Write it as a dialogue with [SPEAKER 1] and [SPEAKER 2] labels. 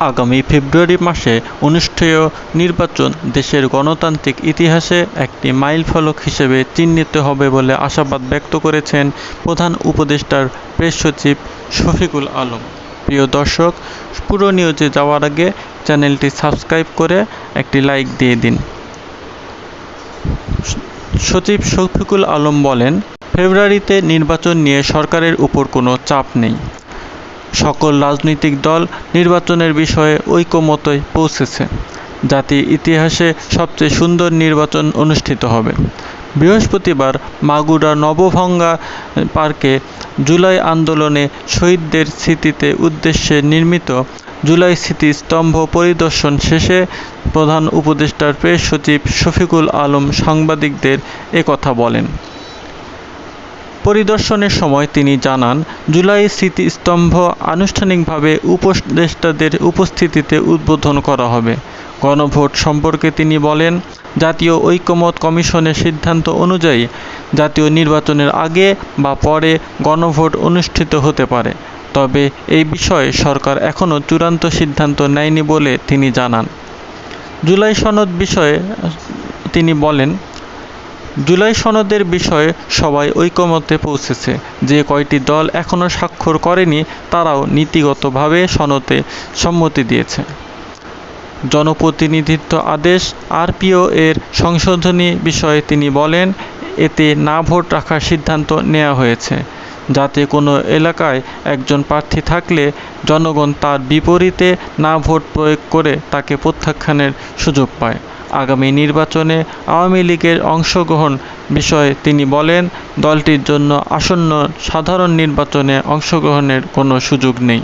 [SPEAKER 1] আগামী ফেব্রুয়ারি মাসে অনুষ্ঠেয় নির্বাচন দেশের গণতান্ত্রিক ইতিহাসে একটি মাইলফলক হিসেবে চিহ্নিত হবে বলে আশাবাদ ব্যক্ত করেছেন প্রধান উপদেষ্টার প্রেস সচিব শফিকুল আলম। প্রিয় দর্শক, পুরো নিউজে যাওয়ার আগে চ্যানেলটি সাবস্ক্রাইব করে একটি লাইক দিয়ে দিন। সচিব শফিকুল আলম বলেন, ফেব্রুয়ারিতে নির্বাচন নিয়ে সরকারের উপর কোনো চাপ নেই। সকল রাজনৈতিক দল নির্বাচনের বিষয়ে ঐকমত্যে পৌঁছেছে। জাতির ইতিহাসে সবচেয়ে সুন্দর নির্বাচন অনুষ্ঠিত হবে। বৃহস্পতিবার মাগুরা নবভঙ্গা পার্কে জুলাই আন্দোলনে শহীদদের স্মৃতিতে উদ্দেশ্যে নির্মিত জুলাই স্মৃতিস্তম্ভ পরিদর্শন শেষে প্রধান উপদেষ্টার প্রেস সচিব শফিকুল আলম সাংবাদিকদের একথা বলেন। পরিদর্শনের সময় তিনি জানান, জুলাই স্মৃতিস্তম্ভ আনুষ্ঠানিকভাবে উপদেষ্টাদের উপস্থিতিতে উদ্বোধন করা হবে। গণভোট সম্পর্কে তিনি বলেন, জাতীয় ঐকমত কমিশনের সিদ্ধান্ত অনুযায়ী জাতীয় নির্বাচনের আগে বা পরে গণভোট অনুষ্ঠিত হতে পারে। তবে এই বিষয়ে সরকার এখনও চূড়ান্ত সিদ্ধান্ত নেয়নি বলে তিনি জানান। জুলাই সনদ বিষয়ে তিনি বলেন জুলাই সনদের বিষয়ে সবাই ঐকমত্যে পৌঁছেছে। যে কয়টি দল এখনও স্বাক্ষর করেনি, তারাও নীতিগতভাবে সনদে সম্মতি দিয়েছে। জনপ্রতিনিধিত্ব আদেশ আরপিও এর সংশোধনী বিষয়ে তিনি বলেন, এতে না ভোট রাখার সিদ্ধান্ত নেওয়া হয়েছে। যাতে কোনো এলাকায় একজন প্রার্থী থাকলে জনগণ তার বিপরীতে না ভোট প্রয়োগ করে তাকে প্রত্যাখ্যানের সুযোগ পায়। আগামী নির্বাচনে আওয়ামী লীগের অংশগ্রহণ বিষয়ে তিনি বলেন, দলটির জন্য আসন্ন সাধারণ নির্বাচনে অংশগ্রহণের কোনো সুযোগ নেই।